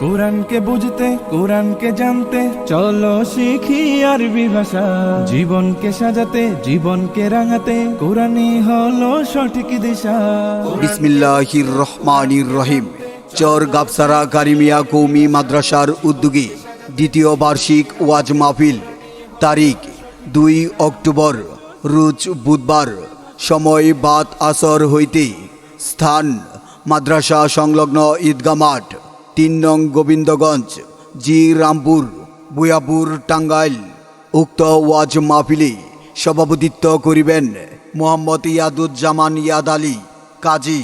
কোরআনকে বুঝতে, কোরআনকে জানতে, চলো শিখি আরবি ভাষা। জীবনকে সাজাতে, জীবনকে রাঙাতে, কোরআনই হলো সঠিক দিশা। বিসমিল্লাহির রহমানির রহিম। চর গাবসারা কারিমিয়া কৌমি মাদ্রাসার উদ্যোগে দ্বিতীয় বার্ষিক ওয়াজ মাহফিল। তারিখ দুই অক্টোবর, রোজ বুধবার। সময় বাত আসর হইতে স্থান, মাদ্রাসা সংলগ্ন ঈদগা মাঠ। তিন নং গোবিন্দগঞ্জ, জি রামপুর, বুয়াপুর, টাঙ্গাইল। উক্ত ওয়াজ মাহফিলে সভাপতিত্ব করিবেন মোহাম্মদ ইয়াদুজ্জামান ইয়াদ আলী, কাজী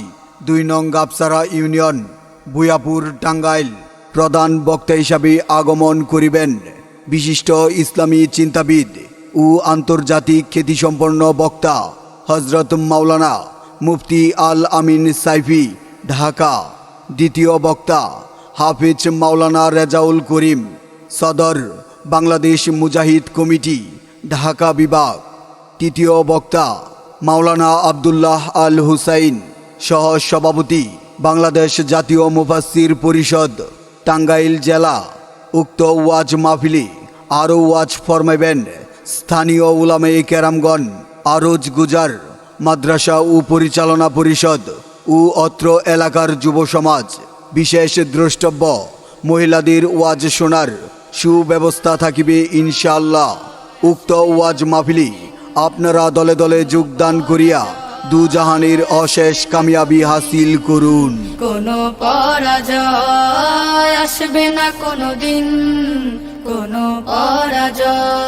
দুই নং গাবসারা ইউনিয়ন, বুয়াপুর, টাঙ্গাইল। প্রধান বক্তা হিসাবে আগমন করিবেন বিশিষ্ট ইসলামী চিন্তাবিদ ও আন্তর্জাতিক খ্যাতিসম্পন্ন বক্তা হজরত মাওলানা মুফতি আল আমিন সাইফি, ঢাকা। দ্বিতীয় বক্তা হাফিজ মাওলানা রেজাউল করিম, সদর বাংলাদেশ মুজাহিদ কমিটি, ঢাকা বিভাগ। তৃতীয় বক্তা মাওলানা আবদুল্লাহ আল হুসাইন সহ সভাপতি বাংলাদেশ জাতীয় মুফাসির পরিষদ, টাঙ্গাইল জেলা। উক্ত ওয়াজ মাহফিলে আরও ওয়াজ ফরমাইবেন স্থানীয় উলামে কেরামগণ, আরজ গুজার মাদ্রাসা ও পরিচালনা পরিষদ ও অত্র এলাকার যুব সমাজ। বিশেষ দ্রষ্টব্য, মহিলাদের ওয়াজ শোনার সুব্যবস্থা থাকিবে ইনশাআল্লাহ। উক্ত ওয়াজ মাহফিলি আপনারা দলে দলে যোগদান করিয়া দুজাহানের অশেষ কামিয়াবি হাসিল করুন। কোনো পরাজয় আসবে না কোনো দিন। কোনো পরাজয়